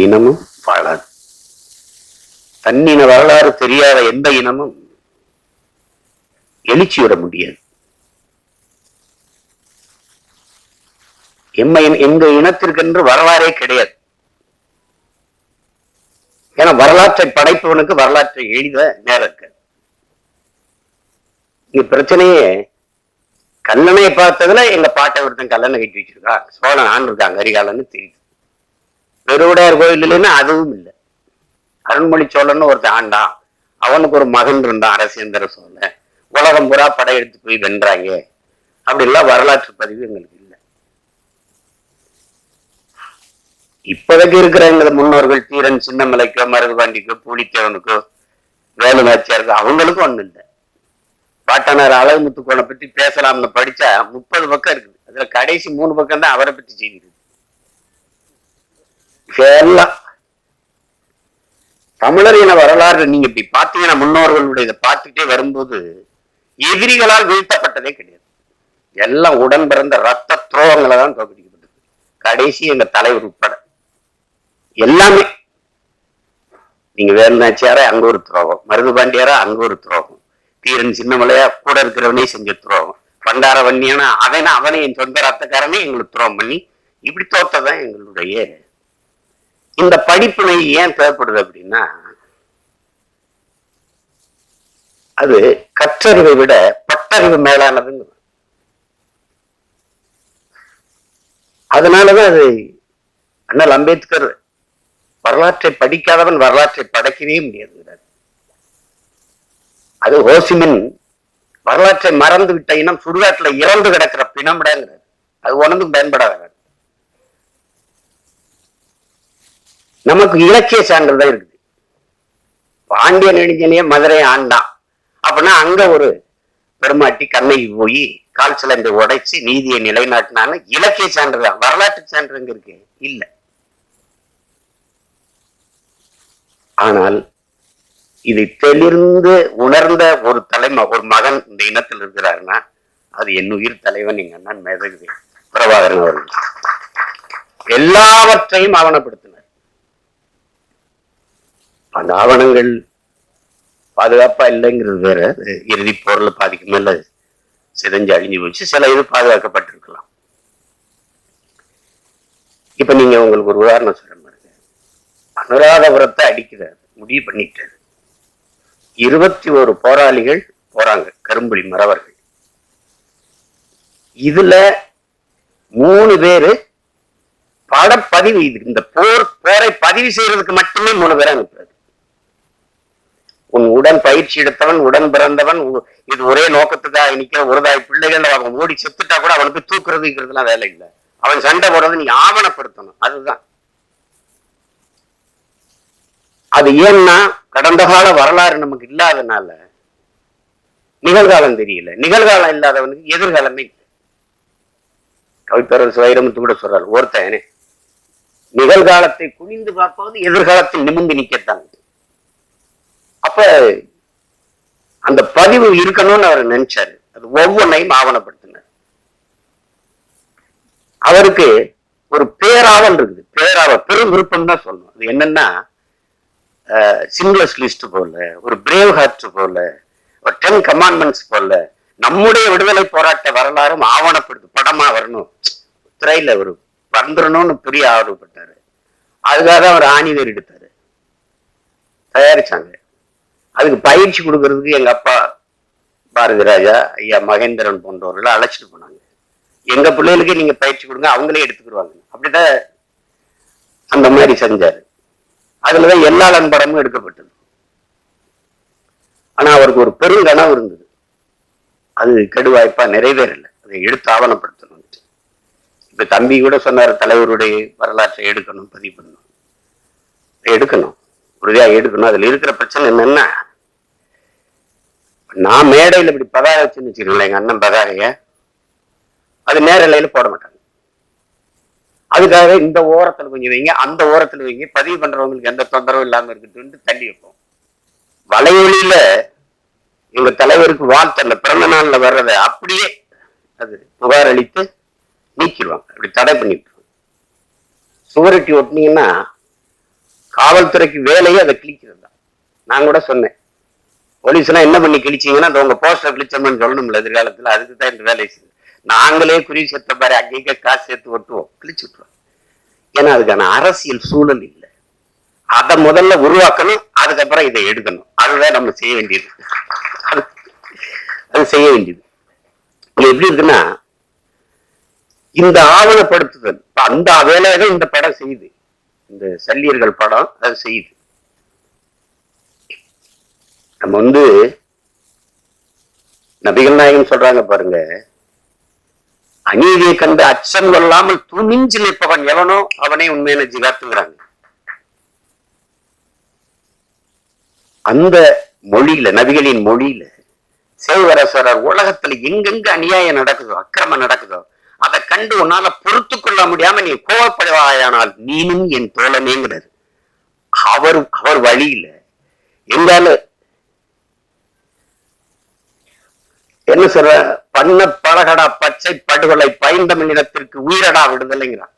இனமும் வாழாது. தன்னின வரலாறு தெரியாத எந்த இனமும் எழுச்சி விட முடியாது. எம்ம இன- எங்க இனத்திற்கென்று வரலாறே கிடையாது. ஏன்னா வரலாற்றை படைப்பவனுக்கு வரலாற்றை எழுத நேரம் இருக்கு இங்க பிரச்சனையே கல்லணையை பார்த்ததுல எங்க பாட்டை ஒருத்தன் கல்லணை கட்டி வச்சிருக்கான். சோழன் ஆண்டு இருக்காங்க அரிகாலன்னு தெரியுது. பெருவுடையார் கோயில் இல்லைன்னா அதுவும் இல்லை. அருண்மொழி சோழன் ஒருத்தன் ஆண்டான். அவனுக்கு ஒரு மகன் இருந்தான் அரசேந்திர சோழன். உலகம் பூரா படையெடுத்து போய் வென்றாங்க. அப்படிலாம் வரலாற்று பதிவு எங்களுக்கு இல்லை. இப்போதைக்கு இருக்கிற எங்களது முன்னோர்கள் தீரன் சின்னமலைக்கோ மருதுபாண்டிக்கோ பூலித்தேவனுக்கோ வேலு நாச்சியாருக்கோ அவங்களுக்கும் ஒண்ணும் இல்லை. பாட்டனார் அழகுமுத்துக்கோனை பற்றி பேசலாம்னு படிச்சா முப்பது பக்கம் இருக்குது. அதுல கடைசி மூணு பக்கம் தான் அவரை பற்றி செய்தி எல்லாம் தமிழர் இன வரலாறு நீங்க இப்படி பார்த்தீங்கன்னா முன்னோர்களுடைய இதை பார்த்துட்டே வரும்போது எதிரிகளால் வீழ்த்தப்பட்டதே கிடையாது. எல்லாம் உடன் பிறந்த ரத்த துரோகங்களை தான் தோற்கடிக்கப்பட்டது. கடைசி எங்க தலைவர் உட்பட. எல்லாமே. நீங்க வேலுநாச்சியாரா அங்க ஒரு துரோகம். மருதுபாண்டியாரா அங்க ஒரு துரோகம். தீரன் சின்னமலையா கூட இருக்கிறவனே செஞ்ச துரோகம். பண்டார வன்னியானா அவனா அவனை என் சொந்த ரத்தக்காரனே எங்களுக்கு துரோகம் பண்ணி இப்படி தோத்ததான் எங்களுடைய இந்த படிப்பினை ஏன் தேவைப்படுது அப்படின்னா அது கற்றறிவை விட பட்டறிவு மேலானதுங்க அதனாலதான் அது அண்ணல் அம்பேத்கர் வரலாற்றை படிக்காதவன் வரலாற்றை படைக்கவே முடியாது அது ஹோசிமின் வரலாற்றை மறந்து விட்ட இனம் சுடுகாட்டுல இறந்து கிடக்கிற பிணமிடங்கிறார் அது ஒன்றும் பயன்படாத நமக்கு இலக்கிய சான்றிதழ் தான் இருக்குது. பாண்டிய நெடுஞ்சனையே மதுரை ஆண்டான் அப்படின்னா அங்க ஒரு பெருமாட்டி கண்ணகி போய் கால் சிலந்தை உடைச்சு நீதியை நிலைநாட்டினான்னு இலக்கிய சான்று தான். வரலாற்று சான்று எங்க இருக்கு? இல்ல. ஆனால் இதை தெளிர்ந்து உணர்ந்த ஒரு தலைமை ஒரு மகன் இந்த இனத்தில் இருக்கிறாருன்னா அது என் உயிர் தலைவன் எங்க அண்ணன் மேதகுதி பிரபாகரன் அவர்கள். எல்லாவற்றையும் ஆவணப்படுத்தின அந்த ஆவணங்கள் பாதுகாப்பா இல்லைங்கிறது வேற. இறுதி போர்ல பாதிக்கு மேல சிதைஞ்சு அழிஞ்சு போச்சு. சில இது பாதுகாக்கப்பட்டிருக்கலாம். இப்ப நீங்க உங்களுக்கு ஒரு உதாரணம் சொல்ற பாருங்க. அனுராதபுரத்தை அடிக்கிறார். முடிவு பண்ணிட்டாரு. இருபத்தி ஒரு போராளிகள் போறாங்க. கரும்புலி மறவர்கள். இதுல மூணு பேரு படப்பதிவு இது இந்த போர் போரை பதிவு செய்யறதுக்கு மட்டுமே மூணு பேரை அனுப்புறாரு. உன் உடன் பயிற்சி எடுத்தவன் உடன் பிறந்தவன் இது ஒரே நோக்கத்துக்காக நிக்கிற ஒருதாய் பிள்ளைகள் அவன் ஓடி செத்துட்டா கூட அவனுக்கு தூக்குறது இருக்கிறதுலாம் வேலை இல்லை. அவன் சண்டை போடுறது நீ ஆவணப்படுத்தணும். அதுதான். அது ஏன்னா கடந்த கால வரலாறு நமக்கு இல்லாதனால நிகழ்காலம் தெரியல. நிகழ்காலம் இல்லாதவனுக்கு எதிர்காலமே இல்லை. கவிப்பேரர் வைரமுத்து கூட சொல்றாரு ஒருத்தன் நிகழ்காலத்தை குனிந்து பார்ப்பது எதிர்காலத்தில் நிமிர்ந்து நிக்கத்தான் அப்ப அந்த பதிவு இருக்கணும்னு அவர் நினைச்சாரு. அது ஒவ்வொன்றையும் ஆவணப்படுத்தினார். அவருக்கு ஒரு பேராவல் இருக்குது. பேராவல் பெரும் விருப்பம் தான் சொல்லணும். அது என்னன்னா சிங்லஸ் லிஸ்ட் போல ஒரு பிரேவ் ஹார்ட் போல ஒரு டென் கமாண்ட்மெண்ட்ஸ் போல நம்முடைய விடுதலை போராட்ட வரலாறும் ஆவணப்படுத்து படமா வரணும். திரையில ஒரு வந்துடணும்னு பெரிய ஆர்வப்பட்டாரு. அதுக்காக அவர் ஆணிவேர் எடுத்தாரு. தயாரிச்சாங்க. அதுக்கு பயிற்சி கொடுக்கறதுக்கு எங்க அப்பா பாரதி ராஜா ஐயா மகேந்திரன் போன்றவர்களை அழைச்சிட்டு போனாங்க. எங்க பிள்ளைகளுக்கு நீங்க பயிற்சி கொடுங்க அவங்களே எடுத்துக்கிடுவாங்க அப்படிதான் அந்த மாதிரி செஞ்சாரு. அதுலதான் எல்லா நண்படமும் எடுக்கப்பட்டது. ஆனா அவருக்கு ஒரு பெருங்கனவு இருந்தது. அது கெடுவாய்ப்பா நிறைவேறல. அதை எடுத்து ஆவணப்படுத்தணும். இப்ப தம்பி கூட சொன்னார் தலைவருடைய வரலாற்றை எடுக்கணும் பதிவு பண்ணணும். எடுக்கணும். உறுதியாக எடுக்கணும். அதுல இருக்கிற பிரச்சனை என்னன்னா? நான் மேடையில இப்படி பதாகை வச்சுன்னு வச்சுக்கோங்களேன் எங்க அண்ணன் பதாகையை. அது நேரலையில போட மாட்டாங்க. அதுக்காக இந்த ஓரத்துல கொஞ்சம் வைங்க அந்த ஓரத்துல வைங்க. பதிவு பண்றவங்களுக்கு எந்த தொந்தரவும் இல்லாம இருக்கட்டும்னு தள்ளி வைப்போம். வலையொலியில எங்க தலைவருக்கு வாழ்த்தல பிறந்த நாள்ல வர்றதை அப்படியே அது புகார் அளித்து நீக்கிடுவாங்க. அப்படி தடை பண்ணிட்டு. சுவரட்டி ஒட்டினீங்கன்னா காவல்துறைக்கு வேலையே அதை கிழிக்கிறது தான். நான் கூட சொன்னேன். போலீஸ்லாம் என்ன பண்ணி கிழிச்சிங்கன்னா அந்த உங்க போஸ்டர் கிழிச்சோம்னு சொல்லணும்ல எதிர்காலத்தில் அதுக்கு தான் இந்த வேலையை செய்யுது நாங்களே குறி செத்த பாரு அங்கேயே காசு சேர்த்து ஒட்டுவோம். கிழிச்சு விட்டுருவோம். ஏன்னா அதுக்கான அரசியல் சூழல் இல்லை. அதை முதல்ல உருவாக்கணும் அதுக்கப்புறம் இதை எடுக்கணும். அதுதான் நம்ம செய்ய வேண்டியது. அது- செய்ய வேண்டியது. இது எப்படி இருக்குன்னா இந்த ஆவணப்படுத்துதல் அந்த வேலையை தான் இந்த படம் செய்யுது. இந்த சல்லியர்கள் படம் அது செய்யுது. நம்ம வந்து நபிகள் நாயகம் சொல்றாங்க பாருங்க அநீதியை கண்டு அச்சம் கொள்ளாமல் துணிஞ்சு நிற்பவன் எவனோ அவனே உண்மையான ஜிகாத்துங்கிறாங்க. அந்த மொழியில நபிகளின் மொழியில சேவரசரர் உலகத்துல எங்கெங்க அநியாயம் நடக்குதோ அக்கிரமம் நடக்குதோ அதை கண்டு உன்னால பொறுத்து கொள்ள முடியாம நீ கோவப்படுவாயானால் நீனும் என் தோழனேங்கிறாரு அவர் அவர் வழியில எங்கால என்ன சொல்ற? பண்ண பழகடா பச்சை படுகொலை பயந்தமிழ் இனத்திற்கு உயிரடா விடுதலைங்கிறான்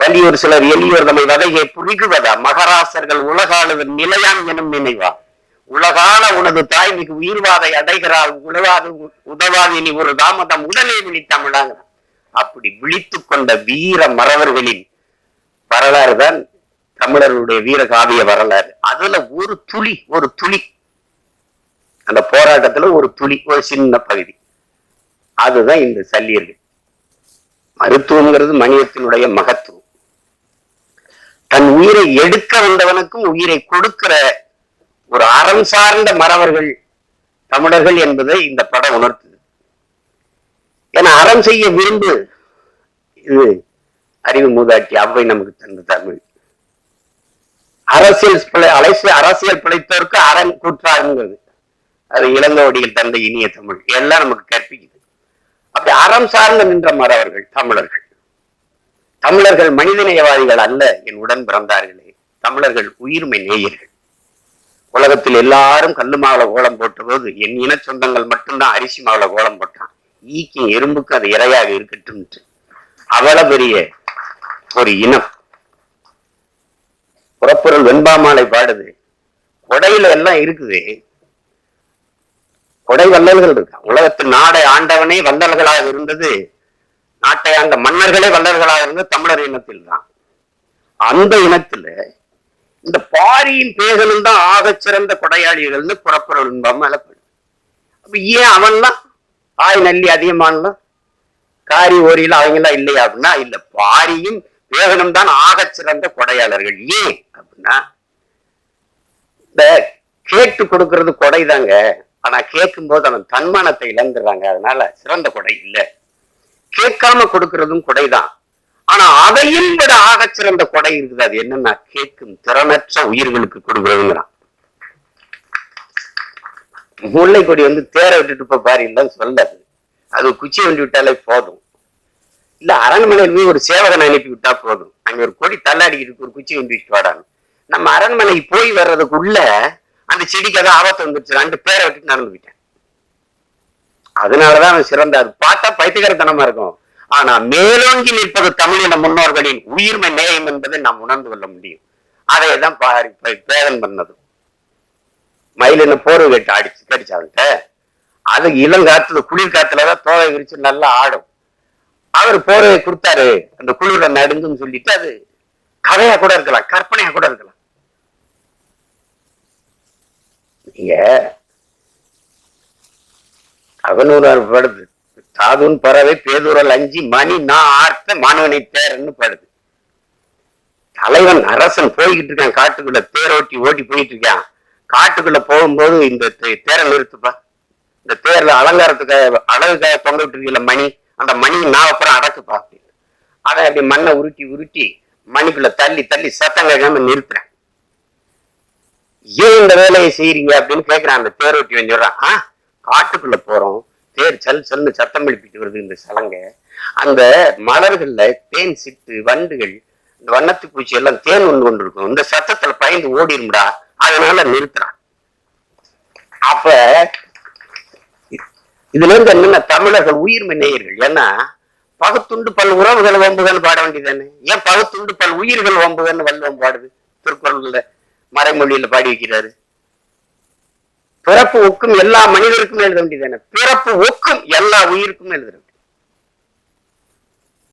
வலியோர் சிலர் எளியோர் தம்மை வதையை புரிகுவதா? மகராசர்கள் உலகாளுவர் நிலையாம் எனும் நினைவா? உலகால உனது தாய் மிகு உயிர்வாதை அடைகிறாள் உலகாது உதவாது இனி ஒரு தாமதம் உடனே விழித்தமிழாங்க அப்படி விழித்து கொண்ட வீர மறவர்களின் வரலாறு தான் தமிழர்களுடைய வீர காவிய வரலாறு. அதுல ஒரு துளி ஒரு துளி. அந்த போராட்டத்துல ஒரு துளி ஒரு சின்ன பகுதி. அதுதான் இந்த சல்லியர்கள் மருத்துவங்கிறது மனிதத்தினுடைய மகத்துவம். தன் உயிரை எடுக்க வந்தவனுக்கும் உயிரை கொடுக்கிற ஒரு அறம் சார்ந்த மறவர்கள் தமிழர்கள் என்பதை இந்த படம் உணர்த்துது. ஏன்னா அறம் செய்ய விரும்பு இது அறிவு மூதாட்டி அவ்வை நமக்கு தந்த தமிழ். அரசியல் அலைசு அரசியல் பிழைத்தோருக்கு அறம் கூற்றாருங்கிறது அது இளங்கோடியில் தந்த இனிய தமிழ். எல்லாம் நமக்கு கற்பிக்குது. அப்படி அறம் சார்ந்து நின்ற மறவர்கள் தமிழர்கள். தமிழர்கள் மனிதநேயவாதிகள் அல்ல என் உடன் பிறந்தார்களே. தமிழர்கள் உயிர்மை நேயர்கள். உலகத்தில் எல்லாரும் கல்லு மாவுல கோலம் போட்ட போது என் இன சொந்தங்கள் மட்டும்தான் அரிசி மாவுல கோலம் போட்டான். ஈக்கும் எறும்புக்கு அது இரையாக இருக்கட்டும் அவ்வளவு பெரிய ஒரு இனம். புறப்பொருள் வெண்பாமாலை பாடுது. கொடையில எல்லாம் இருக்குது. கொடை வல்லல்கள் இருக்கா. உலகத்தில் நாடை ஆண்டவனே வல்லல்களாக இருந்தது. நாட்டை ஆண்ட மன்னர்களே வல்லல்களாக இருந்தது தமிழர் இனத்தில் தான் அந்த இனத்துல இந்த பாரியின் பேகலும் தான் ஆக சிறந்த கொடையாளிகள்னு புறப்புறல் அலப்படும். அப்ப ஏன் அவன்லாம்? ஆய் நல்லி அதிகமானலாம் காரி ஓரியில் அவங்கெல்லாம் இல்லையா அப்படின்னா இல்ல பாரியும் பேகனும் தான் ஆக சிறந்த கொடையாளர்கள். ஏன் அப்படின்னா இந்த கேட்டு கொடுக்கறது கொடைதாங்க. ஆனா கேட்கும் போது அவன் தன்மானத்தை இழந்துடுறாங்க. அதனால சிறந்த கொடை இல்லை. கேட்காம கொடுக்கறதும் கொடைதான். ஆனா அதையும் விட ஆகச் சிறந்த கொடை இருக்குது. அது என்னன்னா கேட்கும் திறனற்ற உயிர்களுக்கு கொடுக்கறதுங்கிறான். முல்லை கொடி வந்து தேர விட்டுட்டு போய் பாரு இல்லைன்னு சொல்லாது அது குச்சி வண்டி விட்டாலே போதும். இல்ல அரண்மனையில் போய் ஒரு சேவகனை அனுப்பி விட்டா போதும். அங்க ஒரு கொடி தள்ளாடிக்கிட்டு இருக்கு, ஒரு குச்சி வண்டி விட்டு வாடான்னு. நம்ம அரண்மனைக்கு போய் வர்றதுக்குள்ள அந்த செடிக்கு ஏதோ ஆபத்து வந்துருச்சு ரெண்டு பேரை விட்டுட்டு நடந்து போயிட்டேன். அதனாலதான் அவன் சிறந்த அது பார்த்தா பைத்தியகரத்தனமா இருக்கும். ஆனா மேலோங்கி நிற்பது தமிழின முன்னோர்களின் உயிர்மை நேயம் என்பதை நாம் உணர்ந்து கொள்ள முடியும். அதை தான் பாரி பேதன் பண்ணது. மயிலின போர்வை கட்டு அடிச்சு கடிச்சாங்க அது இளங்காத்துல குளிர் காத்துலதான் தோகை விரிச்சு நல்லா ஆடும். அவர் போர்வை கொடுத்தாரு. அந்த குளிர நடுங்குன்னு சொல்லிட்டு அது கதையா கூட இருக்கலாம் கற்பனையா கூட இருக்கலாம். நீங்க அகநூறார் படுத்து சாதுன் பறவை பேதுரல் அஞ்சு மணி நான் ஆர்த்த மாணவனை தேர்ன்னு படுது. தலைவன் அரசன் போய்கிட்டு இருக்கான் காட்டுக்குள்ள தேரோட்டி ஓட்டி போயிட்டு இருக்கான். காட்டுக்குள்ள போகும்போது இந்த தேரை நிறுத்துப்பா. இந்த தேர்ல அலங்காரத்துக்காக அழகுக்காக தொங்க விட்டுருக்கீங்கள மணி அந்த மணி நான் அப்புறம் அடக்குப்பா அப்படின்னு. அதை அப்படி மண்ணை உருட்டி உருட்டி மணிக்குள்ள தள்ளி தள்ளி சத்தம் கேட்காம நிறுத்துறேன். ஏன் இந்த வேலையை செய்யறீங்க அப்படின்னு கேட்கிறான் அந்த தேரோட்டி வந்து சொல்றான் ஆ காட்டுக்குள்ள போறோம். தேர் சல் சல்னு சத்தம் எழுப்பிட்டு வருது இந்த சலங்க. அந்த மலர்கள்ல தேன் சிட்டு வண்டுகள் இந்த வண்ணத்து பூச்சி எல்லாம் தேன் ஒன்று கொண்டு இருக்கும் இந்த சத்தத்துல பயந்து ஓடிடும்டா அதனால நிறுத்துறான். அப்ப இதுல இருந்து என்னன்னா தமிழர்கள் உயிர்மை நேயர்கள் ஏன்னா பகுத்துண்டு பல் உறவுகள் ஓம்புகன்னு பாட வேண்டியதானே? ஏன் பகுத்துண்டு பல் உயிர்கள் ஓம்புகன்னு வல்லுவம் பாடுது? திருக்குறள்ல மறைமொழியில பாடி வைக்கிறாரு. பிறப்பு ஒக்கும் எல்லா மனிதருக்கும் எழுத வேண்டியதானே பிறப்பு ஒக்கும் எல்லா உயிருக்கும் எழுதுறது